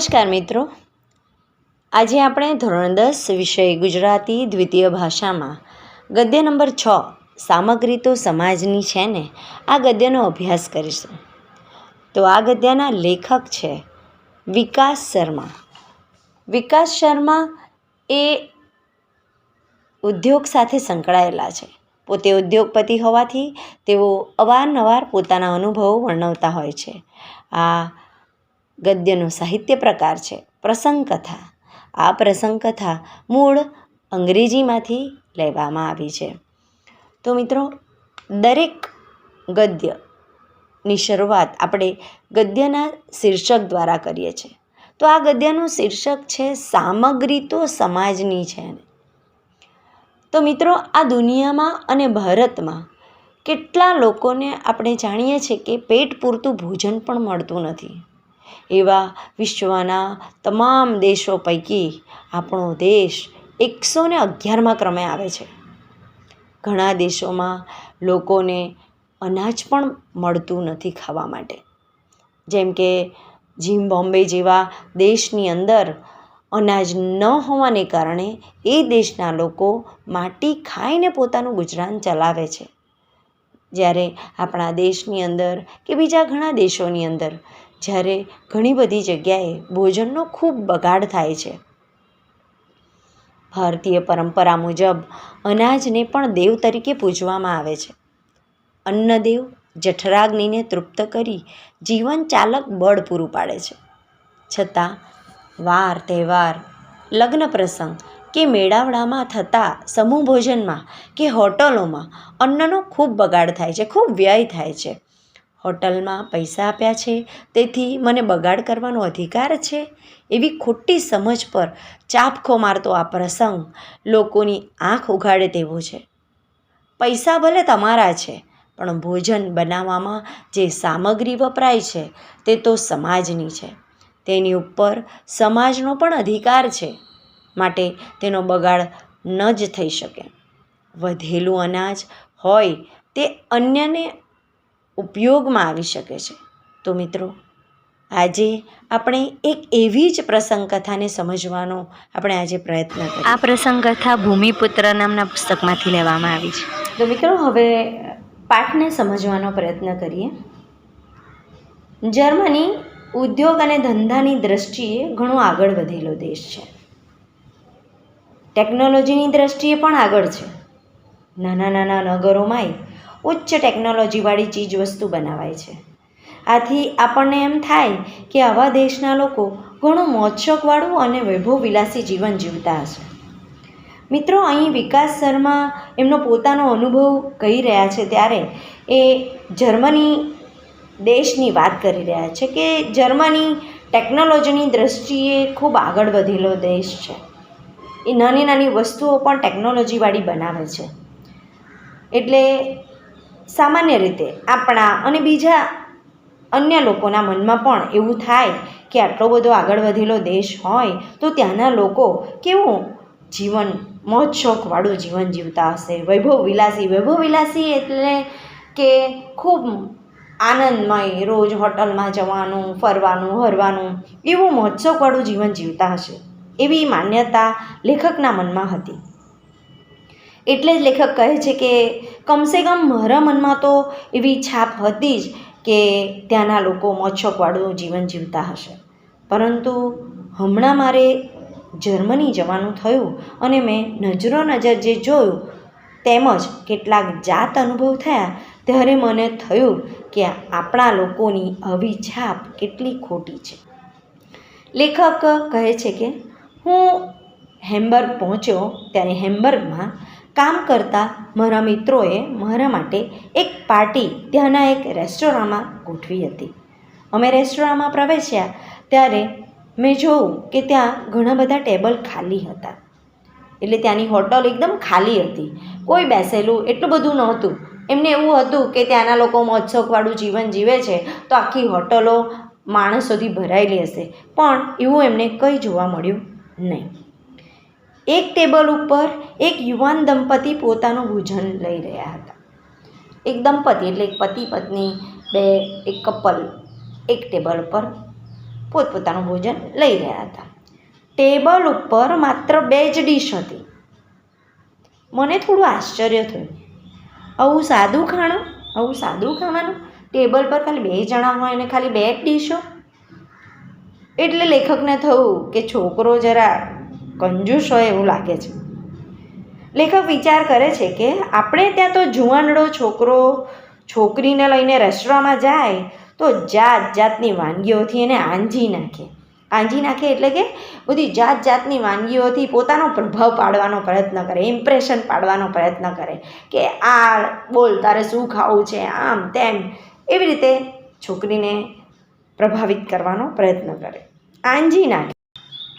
નમસ્કાર મિત્રો. આજે આપણે ધોરણ દસ વિષય ગુજરાતી દ્વિતીય ભાષામાં. ગદ્ય નંબર છ, સામગ્રી તો સમાજની છે ને? આ ગદ્યનો અભ્યાસ કરીશું. તો આ ગદ્યના લેખક છે વિકાસ શર્મા. વિકાસ શર્મા એ ઉદ્યોગ સાથે સંકળાયેલા છે. પોતે ઉદ્યોગપતિ હોવાથી તેઓ અવારનવાર પોતાના અનુભવો વર્ણવતા હોય છે. આ ગદ્યનો સાહિત્ય પ્રકાર છે. પ્રસંગ કથા આ પ્રસંગ કથા મૂળ અંગ્રેજીમાંથી લેવામાં આવી છે. તો મિત્રો, દરેક ગદ્યની શરૂઆત આપણે ગદ્યના શીર્ષક દ્વારા કરીએ છીએ. તો આ ગદ્યનું શીર્ષક છે, સામગ્રી તો સમાજની છે તો મિત્રો, આ દુનિયામાં અને ભારતમાં કેટલા લોકોને આપણે જાણીએ છીએ કે પેટ પૂરતું ભોજન પણ મળતું નથી. એવા વિશ્વના તમામ દેશો પૈકી આપણો દેશ એકસો ને અગિયારમાં ક્રમે આવે છે. ઘણા દેશોમાં લોકોને અનાજ પણ મળતું નથી ખાવા માટે. જેમ કે જીમ બોમ્બે જેવા દેશની અંદર અનાજ ન હોવાને કારણે એ દેશના લોકો માટી ખાઈને પોતાનું ગુજરાન ચલાવે છે. જ્યારે આપણા દેશની અંદર કે બીજા ઘણા દેશોની અંદર જ્યારે ઘણી બધી જગ્યાએ ભોજનનો ખૂબ બગાડ થાય છે. ભારતીય પરંપરા મુજબ અનાજને પણ દેવ તરીકે પૂજવામાં આવે છે. અન્નદેવ જઠરાગ્નિને તૃપ્ત કરી જીવન ચાલક બળ પૂરું પાડે છે. છતાં, વાર તહેવાર, લગ્ન પ્રસંગ કે મેળાવડામાં થતા સમૂહ ભોજનમાં કે હોટલોમાં અન્નનો ખૂબ બગાડ થાય છે, ખૂબ વ્યય થાય છે. હોટલમાં પૈસા આપ્યા છે. તેથી મને બગાડ કરવાનો અધિકાર છે. એવી ખોટી સમજ પર ચાપખો મારતો આ પ્રસંગ લોકોની આંખ ઉઘાડે તેવો છે. પૈસા ભલે તમારા છે, પણ ભોજન બનાવવામાં જે સામગ્રી વપરાય છે, તે તો સમાજની છે. તેની ઉપર સમાજનો પણ અધિકાર છે. માટે તેનો બગાડ ન જ થઈ શકે. વધેલું અનાજ હોય તે અન્યને ઉપયોગમાં આવી શકે છે. તો મિત્રો આજે આપણે એક એવી જ પ્રસંગ કથાને સમજવાનો આપણે આજે પ્રયત્ન કરીએ. આ પ્રસંગ કથા ભૂમિપુત્ર નામના પુસ્તકમાંથી લેવામાં આવી છે. તો મિત્રો હવે પાઠને સમજવાનો પ્રયત્ન કરીએ. જર્મની ઉદ્યોગ અને ધંધાની દ્રષ્ટિએ ઘણો આગળ વધેલો દેશ છે. ટેકનોલોજીની દ્રષ્ટિએ પણ આગળ છે. નાના નાના નગરોમાંય ઉચ્ચ ટેકનોલોજીવાળી ચીજ વસ્તુ બનાવાય છે. આથી આપણને એમ થાય કે આવા દેશના લોકો ઘણું મોજશોખવાળું અને વૈભવ વિલાસી જીવન જીવતા હશે. મિત્રો, અહીં વિકાસ શર્મા એમનો પોતાનો અનુભવ કહી રહ્યા છે ત્યારે એ જર્મની દેશની વાત કરી રહ્યા છે કે જર્મની ટેકનોલોજીની દ્રષ્ટિએ ખૂબ આગળ વધેલો દેશ છે. એ નાની નાની વસ્તુઓ પણ ટેકનોલોજીવાળી બનાવે છે. એટલે સામાન્ય રીતે આપણા અને બીજા અન્ય લોકોના મનમાં પણ એવું થાય કે આટલો બધો આગળ વધેલો દેશ હોય તો ત્યાંના લોકો કેવું જીવન, મોજ શોખવાળું જીવન જીવતા હશે? વૈભવ વિલાસી વૈભવ વિલાસી એટલે કે ખૂબ આનંદમય રોજ હોટલમાં જવાનું, ફરવાનું, હરવાનું એવું મહોત્સવવાળું જીવન જીવતા હશે. એવી માન્યતા લેખકના મનમાં હતી. એટલે જ લેખક કહે છે કે કમસે કમ મારા મનમાં તો એવી છાપ હતી જ કે ત્યાંના લોકો મોજશોખવાળું જીવન જીવતા હશે. પરંતુ હમણાં મારે જર્મની જવાનું થયું અને મેં નજરો નજર જે જોયું તેમજ કેટલાક જાત અનુભવ થયા ત્યારે મને થયું કે આપણા લોકોની આવી છાપ કેટલી ખોટી છે. લેખક કહે છે કે હું હેમ્બર્ગ પહોંચ્યો ત્યારે હેમ્બર્ગમાં કામ કરતા મારા મિત્રોએ મારા માટે એક પાર્ટી ત્યાંના એક રેસ્ટોરાંમાં ગોઠવી હતી. અમે રેસ્ટોરાંમાં પ્રવેશ્યા ત્યારે મેં જોયું કે ત્યાં ઘણા બધા ટેબલ ખાલી હતા. એટલે ત્યાંની હોટલ એકદમ ખાલી હતી. કોઈ બેસેલું એટલું બધું નહોતું. એમને એવું હતું કે ત્યાંના લોકો મોજશોખવાળું જીવન જીવે છે, તો આખી હોટલો માણસોથી ભરાયેલી હશે. પણ એવું એમને કંઈ જોવા મળ્યું નહીં. એક ટેબલ ઉપર એક યુવાન દંપતી પોતાનું ભોજન લઈ રહ્યા હતા. એક દંપતી એટલે એક પતિ પત્ની, બે, એક કપલ, એક ટેબલ ઉપર પોતપોતાનું ભોજન લઈ રહ્યા હતા. ટેબલ ઉપર માત્ર બે જ ડીશ હતી. મને થોડું આશ્ચર્ય થયું. આવું સાદું ખાણું, આવું સાદું ખાવાનું? ટેબલ પર ખાલી બે જણા હોય અને ખાલી બે જ ડીશો? એટલે લેખકને થયું કે છોકરો જરા કંજૂસ હોય એવું લાગે છે. લેખક વિચાર કરે છે કે આપણે ત્યાં તો જુવાનડો છોકરો, છોકરીને લઈને રેસ્ટોરાંમાં જાય તો જાત જાતની વાનગીઓથી એને આંજી નાખે. આંજી નાખે એટલે કે બધી જાત જાતની વાનગીઓથી પોતાનો પ્રભાવ પાડવાનો પ્રયત્ન કરે ઇમ્પ્રેશન પાડવાનો પ્રયત્ન કરે કે આ બોલ, તારે શું ખાવું છે, આમ, તેમ એવી રીતે છોકરીને પ્રભાવિત કરવાનો પ્રયત્ન કરે. આંજી નાખે.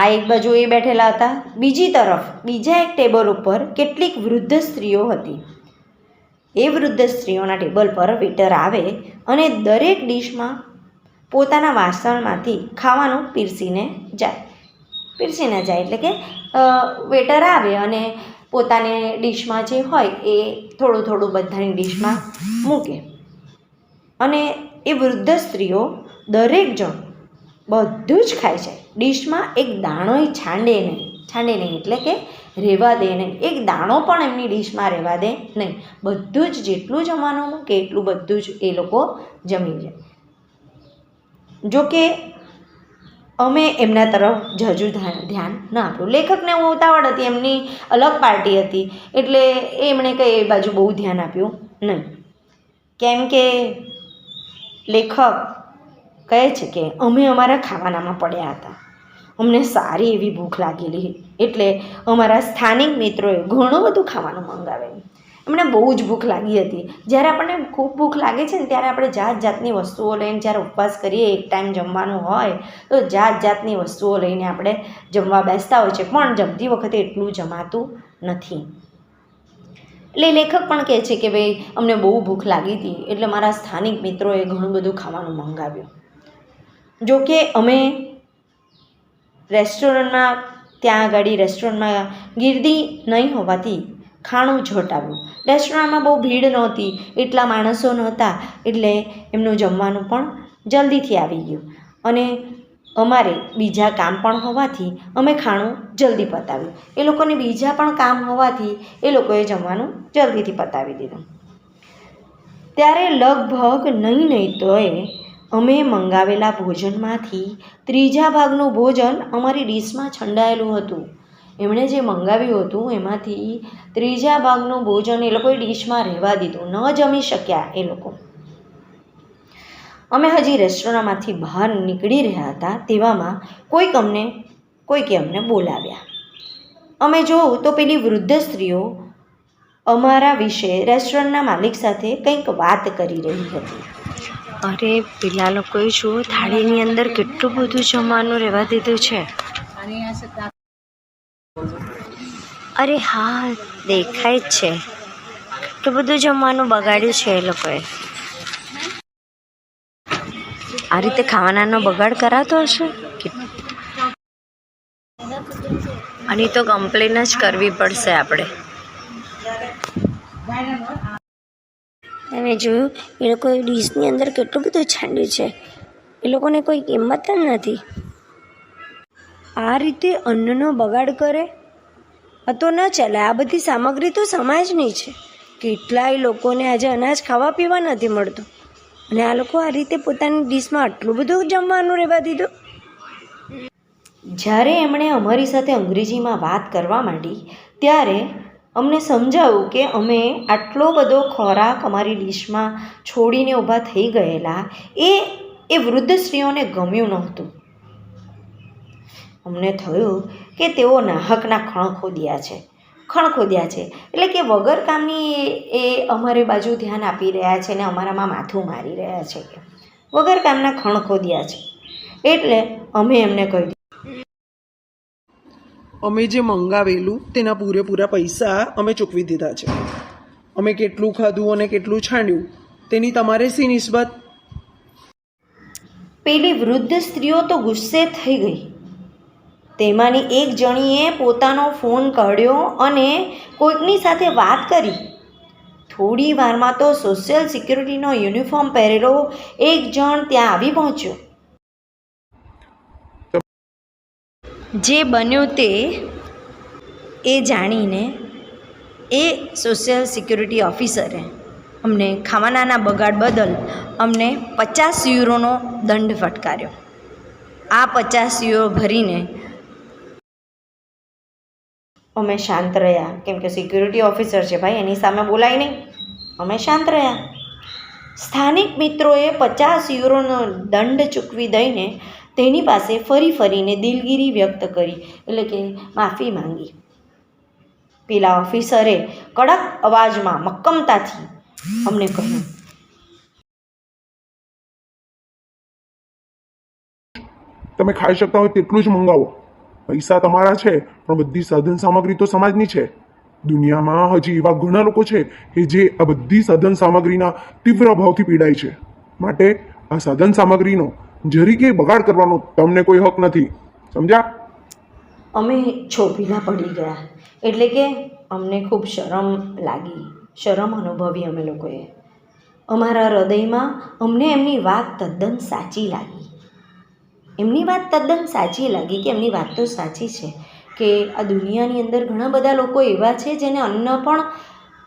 આ એક બાજુ એ બેઠેલા હતા. બીજી તરફ, બીજા એક ટેબલ ઉપર કેટલીક વૃદ્ધ સ્ત્રીઓ હતી. એ વૃદ્ધ સ્ત્રીઓના ટેબલ પર વેટર આવે અને દરેક ડીશમાં પોતાના વાસણમાંથી ખાવાનું પીરસીને જાય. પીરસીને જાય એટલે કે વેટર આવે અને પોતાને ડીશમાં જે હોય એ થોડું થોડું બધાની ડીશમાં મૂકે. અને એ વૃદ્ધ સ્ત્રીઓ દરેક જણ બધું જ ખાય છે. ડીશમાં એક દાણોય છાંડે નહીં. છાંડે નહીં એટલે કે રહેવા દે નહીં. એક દાણો પણ એમની ડીશમાં રહેવા દે નહીં. બધું જ જેટલું જમવાનું મૂકે એટલું બધું જ એ લોકો જમી જાય જો કે અમે એમના તરફ જજુ ધ્યાન ન આપ્યું. લેખકને હું ઉતાવળ હતી, એમની અલગ પાર્ટી હતી, એટલે એમણે કંઈ એ બાજુ બહુ ધ્યાન આપ્યું નહીં. કેમ કે લેખક કહે છે કે અમે અમારા ખાવાનામાં પડ્યા હતા. અમને સારી એવી ભૂખ લાગેલી. એટલે અમારા સ્થાનિક મિત્રોએ ઘણું બધું ખાવાનું મંગાવેલું એમને બહુ જ ભૂખ લાગી હતી. જ્યારે આપણને ખૂબ ભૂખ લાગે છે ને ત્યારે આપણે જાત જાતની વસ્તુઓ લઈને જ્યારે ઉપવાસ કરીએ, એક ટાઈમ જમવાનું હોય, તો જાત જાતની વસ્તુઓ લઈને આપણે જમવા બેસતા હોય છે. પણ જમતી વખતે એટલું જમાતું નથી. એટલે લેખક પણ કહે છે કે, ભાઈ, અમને બહુ ભૂખ લાગી હતી. એટલે મારા સ્થાનિક મિત્રોએ ઘણું બધું ખાવાનું મંગાવ્યું. જો કે અમે રેસ્ટોરન્ટમાં, ત્યાં આગળ રેસ્ટોરન્ટમાં ગીર્દી નહીં હોવાથી ખાણું ઝટ આવ્યું રેસ્ટોરન્ટમાં બહુ ભીડ નહોતી, એટલા માણસો નહોતા, એટલે એમનું જમવાનું પણ જલ્દીથી આવી ગયું. અને અમારે બીજા કામ પણ હોવાથી અમે ખાણું જલ્દી પતાવ્યું. એ લોકોને બીજા પણ કામ હોવાથી એ લોકોએ જમવાનું જલ્દીથી પતાવી દીધું. ત્યારે લગભગ નહીં નહીં તોય અમે મંગાવેલા ભોજનમાંથી ત્રીજા ભાગનું ભોજન અમારી ડીશમાં છંડાયેલું હતું. એમણે જે મંગાવ્યું હતું એમાંથી ત્રીજા ભાગનું ભોજન એ લોકોએ ડીશમાં રહેવા દીધું, ન જમી શક્યા એ લોકો. અમે હજી રેસ્ટોરન્ટમાંથી બહાર નીકળી રહ્યા હતા તેવામાં કોઈક અમને, કોઈકે અમને બોલાવ્યા. અમે જોઉં તો પેલી વૃદ્ધ સ્ત્રીઓ અમારા વિશે રેસ્ટોરન્ટના માલિક સાથે કંઈક વાત કરી રહી હતી. અરે, પેલા લોકોએ જુઓ, થાળીની અંદર કેટલું બધું જમવાનું રહેવા દીધું છે. અરે હા, દેખાય જ છે. કેટલું બધું જમવાનું બગાડ્યું છે એ લોકોએ. આ રીતે ખાવાનાનો બગાડ કરાતો હશે? આની તો કમ્પ્લેન જ કરવી પડશે આપણે. તમે જોયું, એ લોકોએ ડીશની અંદર કેટલું બધું છાંડ્યું છે. એ લોકોને કોઈ કિંમત જ નથી. આ રીતે અન્નનો બગાડ કરે? આ તો ન ચાલે, આ બધી સામગ્રી તો સમાજની છે. કેટલાય લોકોને આજે અનાજ ખાવા પીવા નથી મળતું. અને આ લોકો આ રીતે પોતાની ડીશમાં આટલું બધું જમવાનું રહેવા દીધું? જ્યારે એમણે અમારી સાથે અંગ્રેજીમાં વાત કરવા માંડી, ત્યારે અમને સમજાવું કે અમે આટલો બધો ખોરાક અમારી ડીશમાં છોડીને ઊભા થઈ ગયેલા, એ એ વૃદ્ધ સ્ત્રીઓને ગમ્યું નહોતું. અમને થયું કે તેઓ નાહકના ખણ ખોદ્યા છે, ખણ ખોદ્યા છે, એટલે કે વગર કામની એ- અમારી બાજુ ધ્યાન આપી રહ્યા છે ને અમારામાં માથું મારી રહ્યા છે. વગર કામના ખણ ખોદ્યા છે. એટલે અમે એમને કહી અમે જે મંગાવેલું, તેના પૂરેપૂરા પૈસા અમે ચૂકવી દીધા છે. અમે કેટલું ખાધું અને કેટલું છાંડ્યું તેની તમારે સી નિસ્બત? પેલી વૃદ્ધ સ્ત્રીઓ તો ગુસ્સે થઈ ગઈ. તેમાંની એક જણીએ પોતાનો ફોન કાઢ્યો અને કોઈકની સાથે વાત કરી. થોડી વારમાં તો સોશિયલ સિક્યુરિટીનો યુનિફોર્મ પહેરેલો એક જણ ત્યાં આવી પહોંચ્યો. જે બન્યું તે એ જાણીને એ સોશિયલ સિક્યુરિટી ઓફિસરે અમને ખાવાનાના બગાડ બદલ અમને પચાસ યુરોનો દંડ ફટકાર્યો. આ પચાસ યુરો ભરીને અમે શાંત રહ્યા. કેમ કે સિક્યુરિટી ઓફિસર છે ભાઈ, એની સામે બોલાય નહીં. અમે શાંત રહ્યા. સ્થાનિક મિત્રોએ પચાસ યુરોનો દંડ ચૂકવી દઈને તેની પાસે ફરી ફરીને દિલગીરી વ્યક્ત કરી, એટલે કે માફી માંગી. પેલા ઓફિસરે કડક અવાજમાં મક્કમતાથી અમને કહ્યું, તમે ખાઈ શકતા હોય તેટલું જ મંગાવો. પૈસા તમારા છે, પણ બધી સાધન સામગ્રી તો સમાજની છે. દુનિયામાં હજી એવા ઘણા લોકો છે કે જે આ બધી સાધન સામગ્રીના તીવ્ર ભાવથી પીડાય છે. માટે આ સાધન સામગ્રીનો જરીકે બગાડ કરવાનો તમને કોઈ હક નથી, સમજ્યા? અમે છોપીલા પડી ગયા, એટલે કે અમને ખૂબ શરમ લાગી, શરમ અનુભવી અમે લોકોએ. અમારા હૃદયમાં અમને એમની વાત તદ્દન સાચી લાગી. એમની વાત તદ્દન સાચી લાગી કે એમની વાત તો સાચી છે કે આ દુનિયાની અંદર ઘણા બધા લોકો એવા છે જેને અન્ન પણ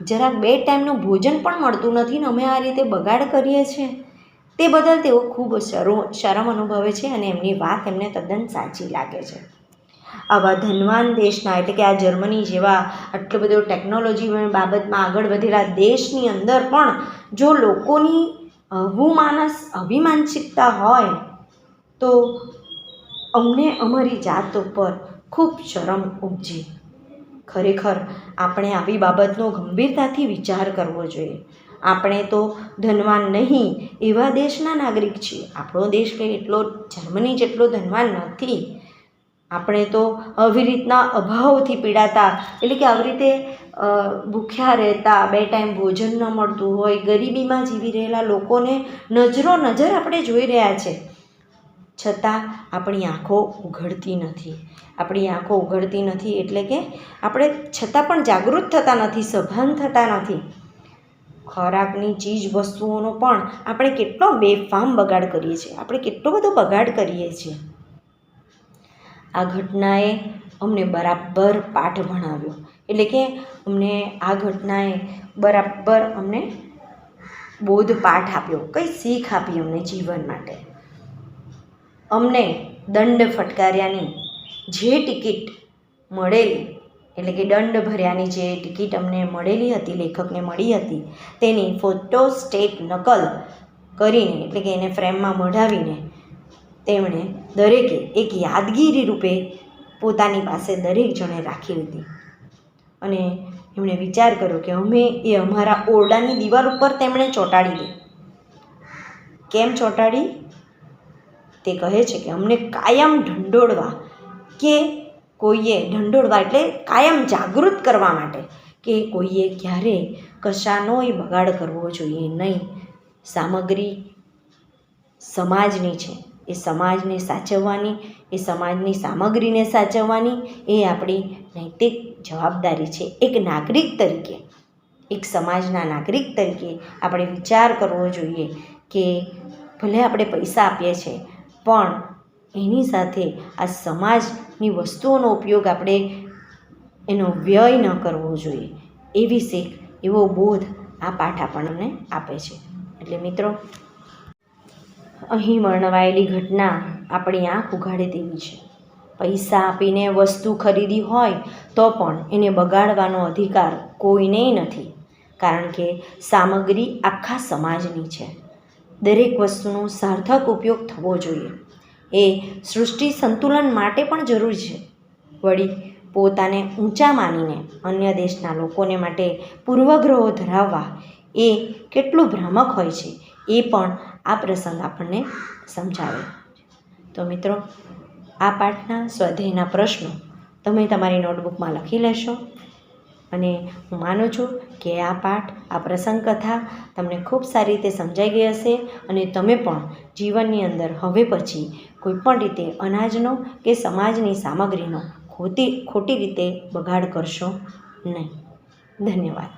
જરાક બે ટાઈમનું ભોજન પણ મળતું નથી ને અમે આ રીતે બગાડ કરીએ છીએ. તે બદલ તેઓ ખૂબ શરો, શરમ અનુભવે છે અને એમની વાત એમને તદ્દન સાચી લાગે છે. આવા ધનવાન દેશના, એટલે કે આ જર્મની જેવા આટલો બધો ટેકનોલોજી બાબતમાં આગળ વધેલા દેશની અંદર પણ જો લોકોની અહુમાનસ અભિમાનસિકતા હોય, તો અમને અમારી જાત ઉપર ખૂબ શરમ ઉપજી. ખરેખર, આપણે આવી બાબતનો ગંભીરતાથી વિચાર કરવો જોઈએ. આપણે તો ધનવાન નહીં, એવા દેશના નાગરિક છીએ. આપણો દેશ કંઈ એટલો, જર્મની જેટલો ધનવાન નથી. આપણે તો આવી રીતના અભાવથી પીડાતા, એટલે કે આવી રીતે ભૂખ્યા રહેતા, બે ટાઈમ ભોજન ન મળતું હોય, ગરીબીમાં જીવી રહેલા લોકોને નજરો નજર આપણે જોઈ રહ્યા છે. છતાં આપણી આંખો ઉઘડતી નથી. આપણી આંખો ઉઘડતી નથી એટલે કે આપણે છતાં પણ જાગૃત થતા નથી, સભાન થતા નથી. ખોરાકની ચીજ વસ્તુઓનો પણ આપણે કેટલો બેફામ બગાડ કરીએ છીએ. આપણે કેટલો બધો બગાડ કરીએ છીએ. આ ઘટનાએ અમને બરાબર પાઠ ભણાવ્યો. એટલે કે અમને આ ઘટનાએ બરાબર અમને બોધ પાઠ આપ્યો. કંઈ શીખ આપી અમને જીવન માટે? અમને દંડ ફટકાર્યાની જે ટિકિટ મળેલી એટલે કે દંડ ભર્યાની જે ટિકિટ અમને મળેલી હતી, લેખકને મળી હતી, તેની ફોટો સ્ટેટ નકલ કરીને, એટલે કે એને ફ્રેમમાં મઢાવીને તેમણે દરેકે એક યાદગીરી રૂપે પોતાની પાસે દરેક જણે રાખી લીધી અને એમણે વિચાર કર્યો કે અમે એ અમારા ઓરડાની દીવાલ ઉપર તેમણે ચોંટાડી દે. કેમ ચોંટાડી? તે કહે છે કે અમને કાયમ ઢંઢોળવા કે કોઈએ ઢંઢોળવા એટલે કાયમ જાગૃત કરવા માટે કે કોઈએ ક્યારે કશાનોય બગાડ કરવો જોઈએ નહીં. સામગ્રી સમાજની છે. એ સમાજને સાચવવાની, એ સમાજની સામગ્રીને સાચવવાની, એ આપણી નૈતિક જવાબદારી છે. એક નાગરિક તરીકે, એક સમાજના નાગરિક તરીકે આપણે વિચાર કરવો જોઈએ કે ભલે આપણે પૈસા આપીએ છીએ પણ એની સાથે આ સમાજની વસ્તુઓનો ઉપયોગ આપણે એનો વ્યય ન કરવો જોઈએ. એવી શીખ એવો બોધ આ પાઠ આપણને આપે છે. એટલે મિત્રો, અહીં વર્ણવાયેલી ઘટના આપણી આંખ ઉઘાડે તેવી છે. પૈસા આપીને વસ્તુ ખરીદી હોય તો પણ એને બગાડવાનો અધિકાર કોઈને નથી. કારણ કે સામગ્રી આખા સમાજની છે. દરેક વસ્તુનો સાર્થક ઉપયોગ થવો જોઈએ. એ સૃષ્ટિ સંતુલન માટે પણ જરૂરી છે. વળી પોતાને ઊંચા માનીને અન્ય દેશના લોકોને માટે પૂર્વગ્રહો ધરાવવા એ કેટલું ભ્રામક હોય છે એ પણ આ પ્રસંગ આપણને સમજાવે. તો મિત્રો, આ પાઠના સ્વાધ્યાયના પ્રશ્નો તમે તમારી નોટબુકમાં લખી લેશો. અને હું માનું છું કે આ પાઠ, આ પ્રસંગ કથા તમને ખૂબ સારી રીતે સમજાઈ ગઈ હશે અને તમે પણ જીવનની અંદર હવે પછી કોઈપણ રીતે અનાજનો કે સમાજની સામગ્રીનો ખોટી ખોટી રીતે બગાડ કરશો નહીં. ધન્યવાદ.